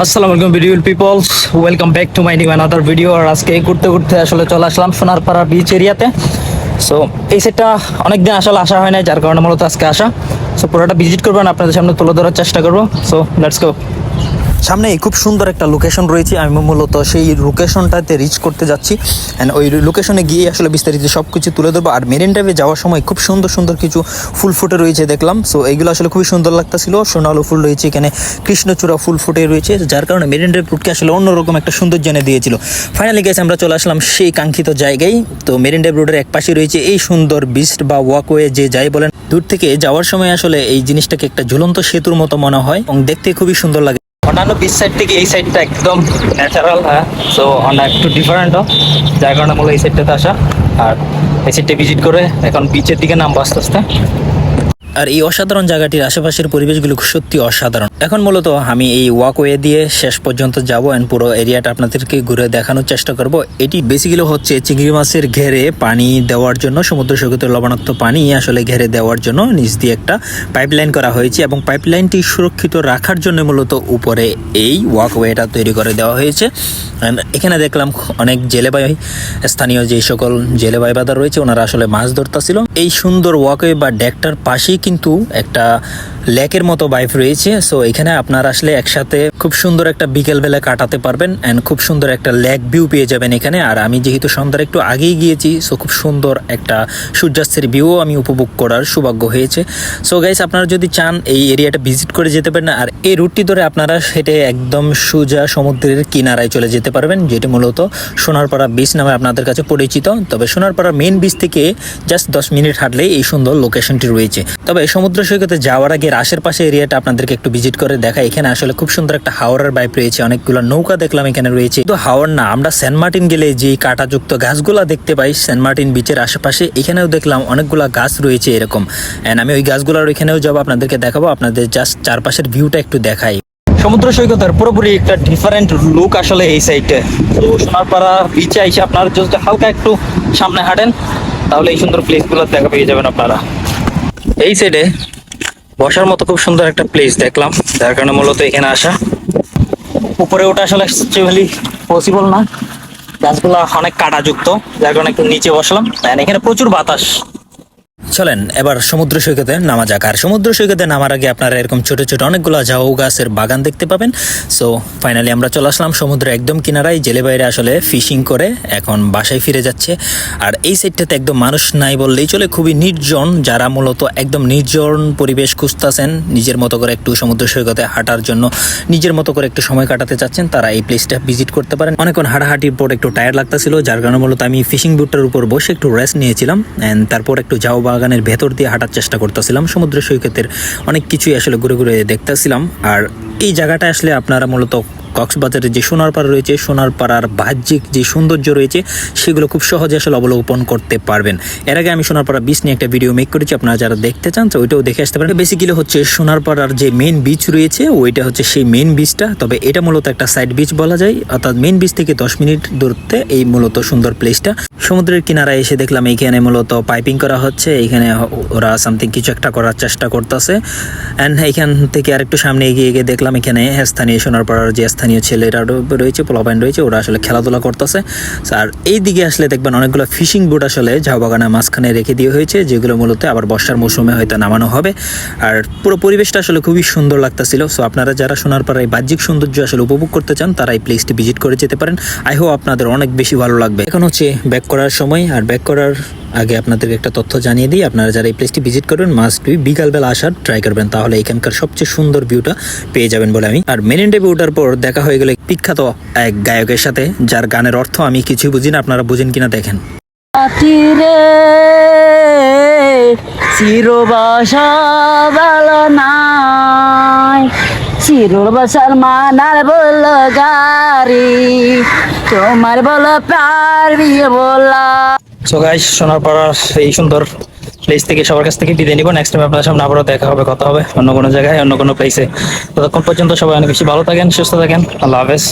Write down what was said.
আসসালামু আলাইকুম video peoples welcome back to my new another video আর আজকে ঘুরতে ঘুরতে আসলে চলে আসলাম সোনারপাড়া বিচ এরিয়াতে সো এই সেটটা অনেকদিন আসলে আসা হয় না যার কারণে মূলত আজকে আসা। সো পুরোটা ভিজিট করবেন, আপনাদের সামনে তুলে ধরার চেষ্টা করব। সো লেটস গো সামনে খুব সুন্দর একটা লোকেশন রয়েছে। আমি মূলত সেই লোকেশনটাতে রিচ করতে যাচ্ছি। অ্যান্ড ওই লোকেশনে গিয়ে আসলে বিস্তারিত সব কিছু তুলে ধরবো। আর মেরিন ড্রাইভে যাওয়ার সময় খুব সুন্দর সুন্দর কিছু ফুল ফুটে রয়েছে দেখলাম। সো এইগুলো আসলে খুবই সুন্দর লাগতেছিল। সোনালু ফুল রয়েছে এখানে। কৃষ্ণচূড়া ফুল ফুটে রয়েছে। যার কারণে মেরিন ড্রাইভ রুটকে আসলে অন্যরকম একটা সৌন্দর্য এনে দিয়েছিল। ফাইনালি গেছে আমরা চলে আসলাম সেই কাঙ্ক্ষিত জায়গায়। তো মেরিন ড্রাইভ রোডের এক পাশে রয়েছে এই সুন্দর বিস্ট বা ওয়াকওয়ে যে যাই বলেন। দূর থেকে যাওয়ার সময় আসলে এই জিনিসটাকে একটা ঝুলন্ত সেতুর মতো মনে হয়। এবং দেখতে খুবই সুন্দর লাগে। অন্যান্য বিচ সাইড থেকে এই সাইডটা একদম ন্যাচারাল হ্যাঁ? সো অনেক একটু ডিফারেন্টও যার কারণে মূলত এই সাইডটাতে আসা। আর এই সাইডটা ভিজিট করে এখন বিচের দিকে নাম আস্তে আস্তে। আর এই অসাধারণ জায়গাটির আশেপাশের পরিবেশগুলো সত্যি অসাধারণ। এখন মূলত আমি এই ওয়াকওয়ে দিয়ে শেষ পর্যন্ত যাব অ্যান্ড পুরো এরিয়াটা আপনাদেরকে ঘুরে দেখানোর চেষ্টা করব। এটি বেসিক্যালি হচ্ছে চিংড়ি মাছের ঘেরে পানি দেওয়ার জন্য, সমুদ্র সৈকতের লবণাক্ত পানি আসলে ঘেরে দেওয়ার জন্য নিচ দিয়ে একটা পাইপলাইন করা হয়েছে এবং পাইপলাইনটি সুরক্ষিত রাখার জন্য মূলত উপরে এই ওয়াকওয়েটা তৈরি করে দেওয়া হয়েছে। এখানে দেখলাম অনেক জেলেবাই, স্থানীয় যে সকল জেলেবাই বাজার রয়েছে, ওনারা আসলে মাছ ধরতেছিল। এই সুন্দর ওয়াকওয়ে বা ডেকটার পাশেই কিন্তু একটা লেকের মতো বাইফ রয়েছে। সো এখানে আপনারা আসলে একসাথে খুব সুন্দর একটা বিকেলবেলা কাটাতে পারবেন অ্যান্ড খুব সুন্দর একটা লেক ভিউ পেয়ে যাবেন এখানে। আর আমি যেহেতু সন্ধ্যার একটু আগেই গিয়েছি সো খুব সুন্দর একটা সূর্যাস্তের ভিউও আমি উপভোগ করার সৌভাগ্য হয়েছে। সো গাইস আপনারা যদি চান এই এরিয়াটা ভিজিট করে যেতে পারেন, আর এই রুটটি ধরে আপনারা হেঁটে একদম সোজা সমুদ্রের কিনারায় চলে যেতে পারবেন, যেটি মূলত সোনারপাড়া বিচ নামে আপনাদের কাছে পরিচিত। তবে সোনারপাড়া মেন বিচ থেকে জাস্ট দশ মিনিট হাঁটলেই এই সুন্দর লোকেশনটি রয়েছে। তবে সমুদ্র সৈকতে যাওয়ার আগে আশেপাশে এরিয়াটা আপনাদেরকে একটু ভিজিট করে দেখা এখানে আসলে খুব সুন্দর একটা হাওড়ার বাইপ রয়েছে, অনেকগুলো নৌকা দেখলাম এখানে রয়েছে। তো হাওড় না, আমরা সেন্ট মার্টিন গেলে যে কাঁটাযুক্ত গাছগুলা দেখতে পাই, সেন্ট মার্টিন বিচের আশেপাশে, এখানেও দেখলাম অনেকগুলা গাছ রয়েছে এরকম। এন্ড আমি ওই গাছগুলোর ওইখানেও যাব, আপনাদেরকে দেখাবো, আপনাদের জাস্ট চারপাশের ভিউটা একটু দেখাই। সমুদ্র সৈকতের পুরোপুরি একটা ডিফারেন্ট লুক আসলে এই সাইডে তো সোনারপাড়া বিচে এসে আপনারা যদি হালকা একটু সামনে হাঁটেন, তাহলে এই সুন্দর প্লেসগুলো দেখা পেয়ে যাবেন আপনারা। এই সাইডে বসার মতো খুব সুন্দর একটা প্লেস দেখলাম। যার কারণে মূলত এখানে আসা। উপরে ওঠা আসলে অ্যাকচুয়ালি পসিবল না। গাছগুলো অনেক কাটাযুক্ত, যার কারণে একটু নিচে বসলাম। এখানে প্রচুর বাতাস। চলেন, এবার সমুদ্র সৈকতে নামা যাক। আর সমুদ্র সৈকতে নামার আগে আপনারা এরকম ছোট ছোট অনেকগুলো ঝাউ গাছের বাগান দেখতে পাবেন। সো ফাইনালি আমরা চলে আসলাম সমুদ্রের একদম কিনারায়। জেলে বাইরে আসলে ফিশিং করে, এখন বাসায় ফিরে যাচ্ছে। আর এই সাইডটাতে একদম মানুষ নাই বললেই চলে, খুবই নির্জন, যারা মূলত একদম নির্জন পরিবেশ খুঁজতেছেন, নিজের মতো করে একটু সমুদ্র সৈকতে হাঁটার জন্য, নিজের মতো করে একটু সময় কাটাতে চাচ্ছেন, তারা এই প্লেসটা ভিজিট করতে পারেন। অনেকক্ষণ হাঁটাহাঁটির পর একটু টায়ার লাগতেছিল, যার কারণে মূলত আমি ফিশিং বুটটার উপর বসে একটু রেস্ট নিয়েছিলাম। অ্যান্ড তারপর একটু ঝাউ বাগানের ভেতর দিয়ে হাঁটার চেষ্টা করতেছিলাম, সমুদ্র সৈকতের অনেক কিছুই আসলে ঘুরে ঘুরে দেখতেছিলাম। আর এই জায়গাটা আসলে আপনারা মূলত কক্সবাজারের যে সোনারপাড়া রয়েছে, সোনারপাড়ার বাহ্যিক যে সৌন্দর্য রয়েছে, সেগুলো খুব সহজে আসলে অবলোকন করতে পারবেন। এর আগে আমি সোনারপাড়া বিচ নিয়ে একটা ভিডিও মেক করেছি, আপনারা যারা দেখতে চান, তো ওইটাও দেখে আসতে পারেন। বেসিক্যালি হচ্ছে সোনারপাড়ার যে মেন বিচ রয়েছে, ওইটা হচ্ছে সেই মেন বিচটা তবে এটা মূলত একটা সাইড বিচ বলা যায়, অর্থাৎ মেন বিচ থেকে দশ মিনিট দূরত্বে এই মূলত সুন্দর প্লেসটা সমুদ্রের কিনারায় এসে দেখলাম এইখানে মূলত পাইপিং করা হচ্ছে, এইখানে ওরা সামথিং কিছু একটা করার চেষ্টা করতেছে। অ্যান্ড এখান থেকে আরেকটু সামনে এগিয়ে গিয়ে দেখলাম এখানে স্থানীয় সোনারপাড়ার যে ছেলেরা রয়েছে, পোলাপাইন রয়েছে, ওরা আসলে খেলাধুলা করতেছে। আর এই দিকে আসলে দেখবেন অনেকগুলো ফিশিং বোট আসলে ঝাউ বাগানের মাঝখানে রেখে দিয়ে হয়েছে, যেগুলো মূলত আবার বর্ষার মৌসুমে হয়তো নামানো হবে। আর পুরো পরিবেশটা আসলে খুবই সুন্দর লাগতেছিল। সো আপনারা যারা সোনারপাড়ায় বাহ্যিক সৌন্দর্য আসলে উপভোগ করতে চান, তারা এই প্লেসটি ভিজিট করে যেতে পারেন। আই হোপ আপনাদের অনেক বেশি ভালো লাগবে। এখন হচ্ছে ব্যাক করার সময়, আর ব্যাক করার আগে আপনাদেরকে একটা তথ্য জানিয়ে দিই। আপনারা যারা এই প্লেসটি ভিজিট করবেন মাস্ট বি বিকালবেলা আসার ট্রাই করবেন। তাহলে এখানকার সবচেয়ে সুন্দর ভিউটা পেয়ে যাবেন বলে আমি। আর মেরিন ডেবে ওঠার পর দেখা হয়ে গেলে বিখ্যাত এক গায়কের সাথে, যার গানের অর্থ আমি কিছুই বুঝি না, আপনারা বুঝেন কিনা দেখেন। চিরবাসা মানার বল গাড়ি, তোমার বল পারবি বলা। সো গাইস সোনারপাড়ার এই সুন্দর প্লেস থেকে সবার কাছ থেকে বিদায় নিব। নেক্সট টাইম আপনার সামনে আবারও দেখা হবে, কথা হবে অন্য কোনো জায়গায়, অন্য কোনো প্লেসে ততক্ষণ পর্যন্ত সবাই অনেক বেশি ভালো থাকেন, সুস্থ থাকেন। আল্লাহ হাফেজ।